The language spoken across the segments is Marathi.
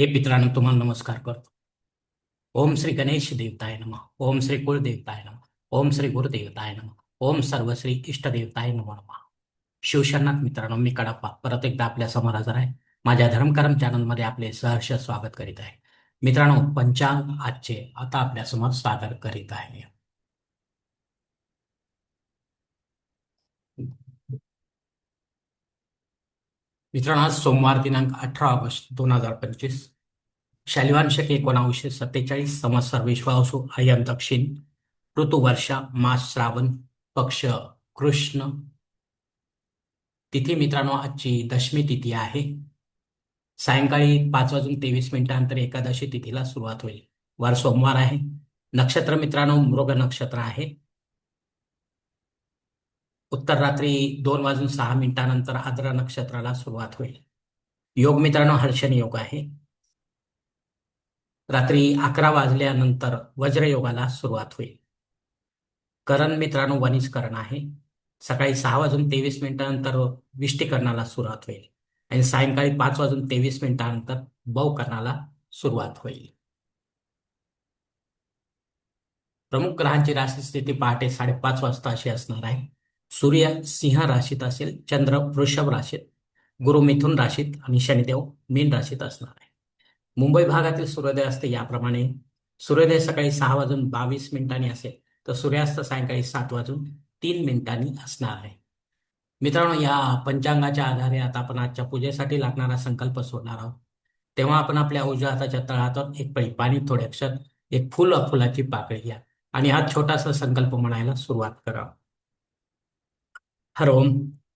हे मित्रांनो तुम्हाला नमस्कार करतो. ओम श्री गणेश देवताय नमः. ओम श्री कुलदेवताय नमः. ओम श्री गुरुदेवताय नमः. ओम सर्व श्री इष्टदेवताय नम नमः. शिवशरणात मित्रांनो मी कडाप्पा परत एकदा आपल्यासमोर हजर आहे. माझ्या धर्मकरम चॅनलमध्ये आपले सहर्ष स्वागत करीत आहे. मित्रांनो पंचांग आजचे आता आपल्यासमोर सादर करीत आहे. मित्रांनो आज सोमवार दिनांक अठरा ऑगस्ट दोन हजार पंचवीस. शालिवान एकोणावीसशे सत्तेचाळीस संवत्सर विश्वासू आयम दक्षिण ऋतू वर्षा मास श्रावण पक्ष कृष्ण. तिथी मित्रांनो आजची दशमी तिथी आहे. सायंकाळी पाच वाजून तेवीस मिनिटांनंतर एकादशी तिथीला सुरुवात होईल. वार सोमवार आहे. नक्षत्र मित्रांनो मृग नक्षत्र आहे. उत्तर रात्री दोन वाजून सहा मिनिटानंतर आद्रा नक्षत्राला सुरुवात होईल. योग मित्रांनो हर्षण योग आहे. रात्री अकरा वाजल्यानंतर वज्रयोगाला सुरुवात होईल. करण मित्रांनो वनिष्करण आहे. सकाळी सहा वाजून तेवीस मिनिटानंतर विष्टीकरणाला सुरुवात होईल आणि सायंकाळी पाच वाजून तेवीस मिनिटानंतर बौकरणाला सुरुवात होईल. प्रमुख ग्रहांची राशी स्थिती पहाटे साडेपाच वाजता अशी असणार आहे. सूर्य सिंह राशीत असेल चंद्र वृषभ राशीत गुरु मिथुन राशीत आणि शनिदेव मीन राशीत असणार आहे. मुंबई भागातील सूर्योदय असते याप्रमाणे सूर्योदय सकाळी सहा वाजून बावीस मिनिटांनी असेल तर सूर्यास्त सायंकाळी सात वाजून तीन मिनिटांनी असणार आहे. मित्रांनो या पंचांगाच्या आधारे आता आपण आजच्या पूजेसाठी लागणारा संकल्प सोडणार आहोत. तेव्हा आपण आपल्या उजव्या हाताच्या तळहातावर एक पळी पाणी थोडे अक्षर एक फुल फुलाची पाकळी घ्या आणि हा छोटासा संकल्प म्हणायला सुरुवात करा. हर ओम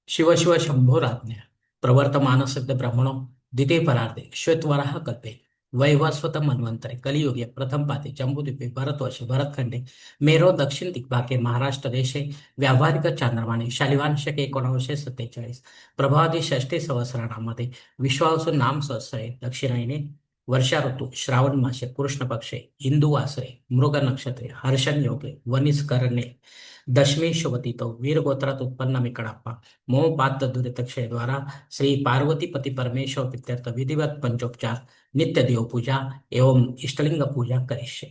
शिव शिव शंभो राज्ञ। प्रवर्तमान सिद्ध ब्रह्मणो दिते परार्धे श्वेतवराह कल्पे। वैवस्वत मन्वंतरे कलियुगे प्रथम पाते जम्बुद्वीपे भरतवर्षे भरतखंडे मेरो दक्षिण दिग्भागे महाराष्ट्र देशे व्यावहारिक चांद्रमाने शालिवान शके सत्तेचाळीस प्रभावादी षष्ठी संवत्सरामध्ये विश्वावसू नाम सहस्रे दक्षिणायने वर्षा ऋतू श्रावण मासे कृष्ण पक्षे हिंदू वासरे मृग नक्षत्रे हर्षण योगे वनिस्करणे। दशमी शुभतीतो वीर गोत्रात उत्पन्न मी कडाप्पा मोह पात्र दुरितक्षय द्वारा श्री पार्वती परमेश्वर प्रित्यर्थ विधिवत पंचोपचार नित्य देवपूजा एवं इष्टलिंग पूजा करिष्ये।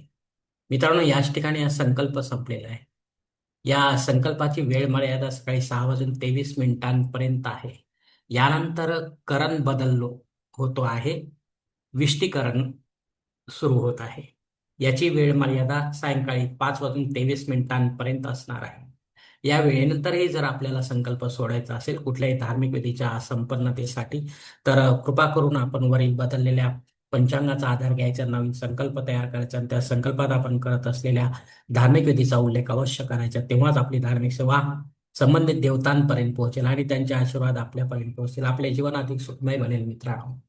मित्रांनो याच ठिकाणी हा संकल्प संपलेला आहे। या संकल्पाची वेळ मर्यादा सकाळी सहा वाजून तेवीस मिनिटांपर्यंत आहे। यानंतर करण बदललो होतो आहे विष्टीकरण सुरू होत आहे। याची वेळ मर्यादा सायंकाळी पाच वाजून तेवीस मिनिटांपर्यंत असणार आहे. या वेळेनंतरही जर आपल्याला संकल्प सोडायचा असेल कुठल्याही धार्मिक विधीच्या संपन्नतेसाठी तर कृपा करून आपण वरील बदललेल्या पंचांगाचा आधार घ्यायचा नवीन संकल्प तयार करायचा आणि त्या संकल्पात आपण करत असलेल्या धार्मिक विधीचा उल्लेख अवश्य करायचा. तेव्हाच आपली धार्मिक सेवा संबंधित देवतांपर्यंत पोहोचेल आणि त्यांचे आशीर्वाद आपल्यापर्यंत पोहोचेल आपले जीवन अधिक सुखमय बनेल मित्रांनो.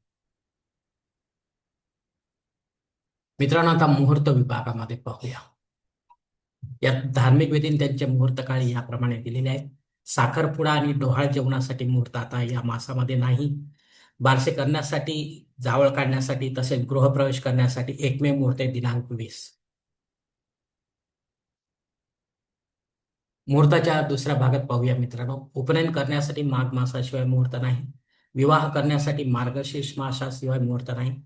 मित्रांनो आता मुहूर्त विभागामध्ये पाहूया. यात धार्मिक विधीने त्यांचे मुहूर्त काळी याप्रमाणे दिलेले आहेत. साखरपुडा आणि डोहाळ जेवणासाठी मुहूर्त आता या मासामध्ये नाही. बारसे करण्यासाठी जावळ काढण्यासाठी तसेच गृहप्रवेश करण्यासाठी एकमेव मुहूर्त आहे दिनांक वीस. मुहूर्ताच्या दुसऱ्या भागात पाहूया मित्रांनो. उपनयन करण्यासाठी माघ मासाशिवाय मुहूर्त नाही. विवाह करण्यासाठी मार्गशीर्ष मासाशिवाय मुहूर्त नाही.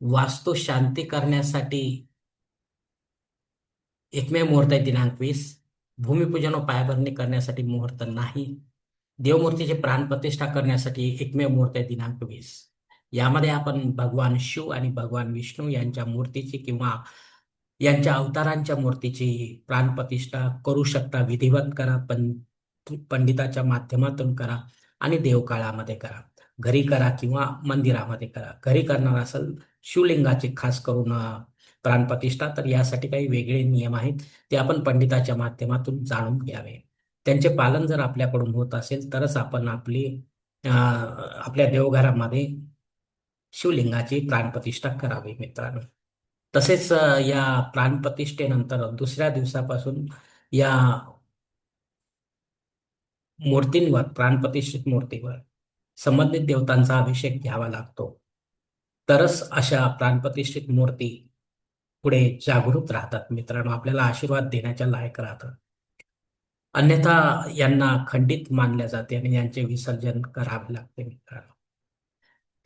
वास्तू शांती करण्यासाठी एकमेव मुहूर्त आहे दिनांक वीस. भूमिपूजन व पायाभरणी करण्यासाठी मुहूर्त नाही. देवमूर्तीची प्राणप्रतिष्ठा करण्यासाठी एकमेव मुहूर्त आहे दिनांक वीस. यामध्ये आपण भगवान शिव आणि भगवान विष्णू यांच्या मूर्तीची किंवा यांच्या अवतारांच्या मूर्तीची प्राणप्रतिष्ठा करू शकता विधिवत करा पण पंडिताच्या माध्यमातून करा आणि देवकाळामध्ये करा. घरी करा किंवा मंदिरामध्ये करा. घरी करणार असेल शिवलिंगाची खास करून प्राणप्रतिष्ठा तर यासाठी काही वेगळे नियम आहेत ते आपण पंडिताच्या माध्यमातून जाणून घ्यावे. त्यांचे पालन जर आपल्याकडून होत असेल तरच आपण आपली आपल्या देवघरामध्ये शिवलिंगाची प्राणप्रतिष्ठा करावी मित्रांनो. तसेच या प्राणप्रतिष्ठेनंतर दुसऱ्या दिवसापासून या मूर्तींवर प्राणप्रतिष्ठित मूर्तीवर संबंधित देवतांचा अभिषेक घ्यावा लागतो. तरच अशा प्राणप्रतिष्ठित मूर्ती पुढे जागृत राहतात. मित्रांनो आपल्याला आशीर्वाद देण्याच्या लायक राहतात. अन्यथा यांना खंडित मानल्या जाते आणि यांचे विसर्जन करावे लागते मित्रांनो.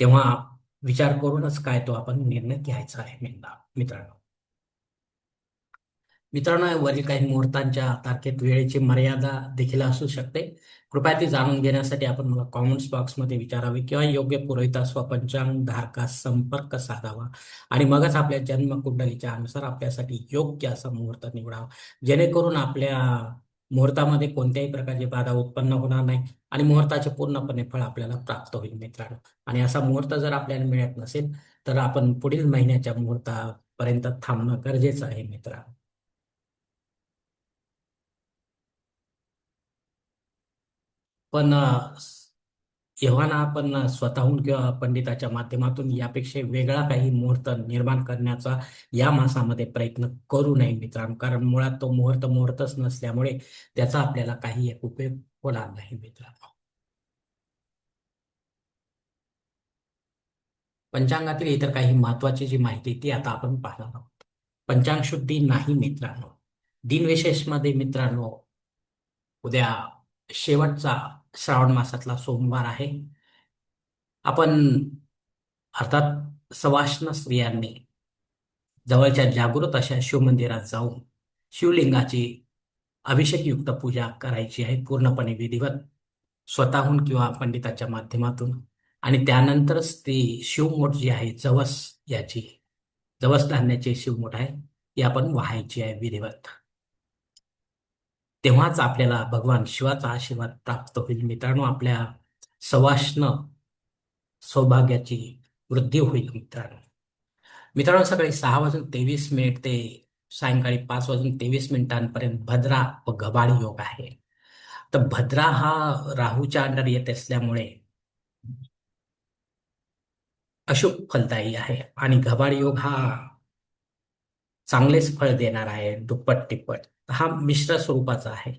तेव्हा विचार करूनच काय तो आपण निर्णय घ्यायचा आहे मित्रांनो. मित्रांनो वरील काही मुहूर्तांच्या तारखेत वेळेची मर्यादा देखील असू शकते. कृपया ती जाणून घेण्यासाठी आपण मला कॉमेंट्स बॉक्समध्ये विचारावे किंवा योग्य पुरोहिता स्वपंचांग धारकास संपर्क साधावा आणि मगच आपल्या जन्मकुंडलीच्या अनुसार आपल्यासाठी योग्य असा मुहूर्त निवडावा. जेणेकरून आपल्या मुहूर्तामध्ये कोणत्याही प्रकारची बाधा उत्पन्न होणार नाही आणि मुहूर्ताचे पूर्णपणे फळ आपल्याला प्राप्त होईल मित्रांनो. आणि असा मुहूर्त जर आपल्याला मिळत नसेल तर आपण पुढील महिन्याच्या मुहूर्तापर्यंत थांबणं गरजेचं आहे मित्रांनो. पण एव्हाना आपण स्वतःहून किंवा पंडिताच्या माध्यमातून यापेक्षा वेगळा काही मुहूर्त निर्माण करण्याचा या मासामध्ये प्रयत्न करू नये मित्रांनो. कारण मुळात तो मुहूर्त मुहूर्तच नसल्यामुळे त्याचा आपल्याला काही एक उपयोग होणार नाही मित्रांनो. पंचांगातील इतर काही महत्वाची जी माहिती ती आता आपण पाहणार आहोत. पंचांग शुद्धी नाही मित्रांनो. दिनविशेषमध्ये मित्रांनो उद्या शेवटचा श्रावण मासातला सोमवार आहे. आपण अर्थात सवाष्ण स्त्रियांनी जवळच्या जागृत अशा शिवमंदिरात जाऊन शिवलिंगाची अभिषेकयुक्त पूजा करायची आहे. पूर्णपणे विधिवत स्वतःहून किंवा पंडिताच्या माध्यमातून. आणि त्यानंतरच ती शिवमोठ जी आहे जवस याची जवस धान्याची शिवमोठ आहे ती आपण व्हायची आहे विधिवत. तेव्हाच आपल्याला भगवान शिवाचा आशीर्वाद प्राप्त होईल. मित्रांनो आपल्या सवाष्ण सौभाग्याची वृद्धी होईल मित्रांनो. मित्रांनो सकाळी सहा वाजून तेवीस मिनिट ते सायंकाळी पाच वाजून तेवीस मिनिटांपर्यंत भद्रा व गबाळ योग आहे. तर भद्रा हा राहूच्या अंडर येत असल्यामुळे अशुभ फलदायी आहे आणि गबाळ योग हा चांगलेच फळ देणार आहे दुप्पट टिप्पट हा मिश्र स्वरूपाचा आहे.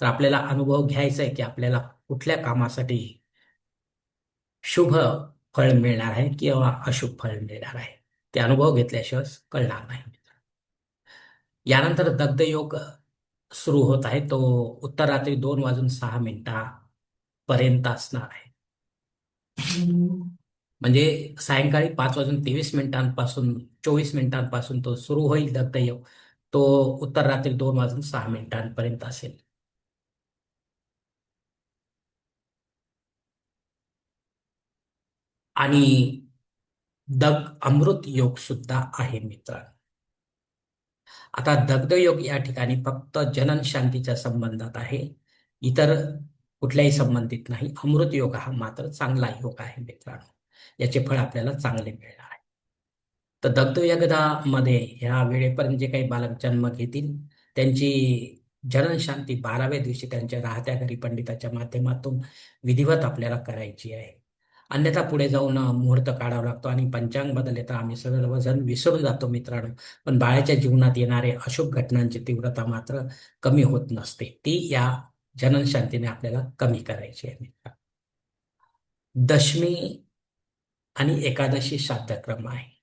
तर आपल्याला अनुभव घ्यायचा आहे की आपल्याला कुठल्या कामासाठी शुभ फळ मिळणार आहे किंवा अशुभ फळ मिळणार आहे. ते अनुभव घेतल्याशिवाय कळणार नाही. यानंतर दग्ध योग सुरू होत आहे. तो उत्तर रात्री दोन वाजून सहा मिनिटापर्यंत असणार आहे. म्हणजे सायंकाळी पाच वाजून तेवीस मिनिटांपासून चोवीस मिनिटांपासून तो सुरू होईल दत्तयोग तो उत्तर रात्री दोन वाजून सहा मिनिटांपर्यंत असेल. आणि दग अमृत योग सुद्धा आहे मित्रांनो. आता दग्ध योग या ठिकाणी फक्त जनन शांतीच्या संबंधात आहे. इतर कुठल्याही संबंधित नाही. अमृत योग हा मात्र चांगला योग आहे मित्रांनो. याचे फळ आपल्याला चांगले मिळणार आहे. तर दग्धयगदामध्ये ह्या वेळेपर्यंत जे काही बालक जन्म घेतील त्यांची जननशांती बाराव्या दिवशी त्यांच्या राहत्या घरी पंडिताच्या माध्यमातून विधिवत आपल्याला करायची आहे. अन्यथा पुढे जाऊन मुहूर्त काढावा लागतो आणि पंचांग बदलले तर आम्ही सगळं वजन विसरून जातो मित्रांनो. पण बाळाच्या जीवनात येणारे अशुभ घटनांची तीव्रता मात्र कमी होत नसते. ती या जननशांतीने आपल्याला कमी करायची आहे दशमी आणि एकादशी श्राद्धक्रम आहे.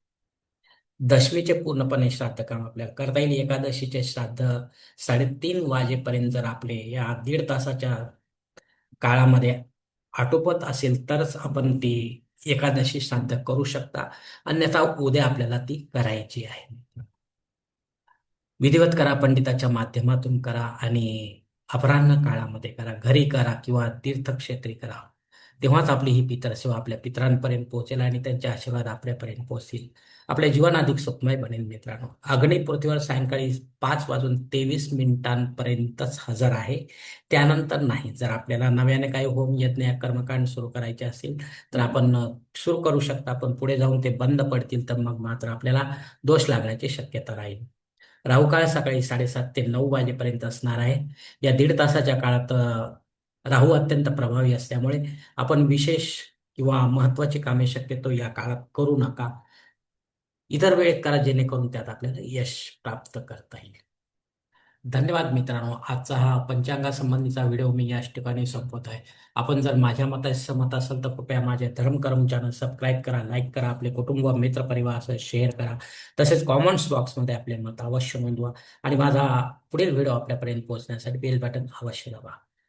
दशमीचे पूर्णपणे श्राद्ध काम आपल्याला करता येईल. एकादशीचे श्राद्ध साडेतीन वाजेपर्यंत जर आपले या दीड तासाच्या काळामध्ये आटोपत असेल तरच आपण ती एकादशी श्राद्ध करू शकता. अन्यथा उद्या आपल्याला ती करायची आहे. विधिवत करा पंडिताच्या माध्यमातून करा आणि अपराह्न काळामध्ये करा. घरी करा किंवा तीर्थक्षेत्री करा. तेव्हाच आपली ही पितरसेवा आपल्या पितरांपर्यंत पोहोचेल आणि त्यांचे आशीर्वाद आपल्यापर्यंत पोहोचतील. आपले जीवन अधिक सुखमय बनेल मित्रांनो. अग्नी पृथ्वीवर सायंकाळी पाच वाजून तेवीस मिनिटांपर्यंतच हजर आहे. त्यानंतर नाही. जर आपल्याला नव्याने काही होम यज्ञ कर्मकांड सुरू करायचे असेल तर आपण सुरू करू शकता. पण पुढे जाऊन ते बंद पडतील तर मग मात्र आपल्याला दोष लागण्याची शक्यता राहील. राहू सकाळी साडेसात ते नऊ वाजेपर्यंत असणार आहे. या दीड तासाच्या काळात राहू अत्यंत प्रभावी असल्यामुळे आपण विशेष किंवा महत्वाची कामे शक्यतो या काळात करू नका. इतर वेळेत करा जेणेकरून त्यात आपल्याला यश प्राप्त करता येईल. धन्यवाद मित्रांनो. आजचा हा पंचांगासंबंधीचा व्हिडिओ मी याच ठिकाणी संपवत आहे. आपण जर माझ्या मताशी सहमत असाल तर कृपया माझे धर्मकर्म चॅनल सबस्क्राईब करा लाईक करा आपले कुटुंब मित्रपरिवार असं शेअर करा. तसेच कॉमेंट्स बॉक्समध्ये आपले मत अवश्य नोंदवा आणि माझा पुढील व्हिडिओ आपल्यापर्यंत पोहोचण्यासाठी बेल बटन अवश्य दाबा.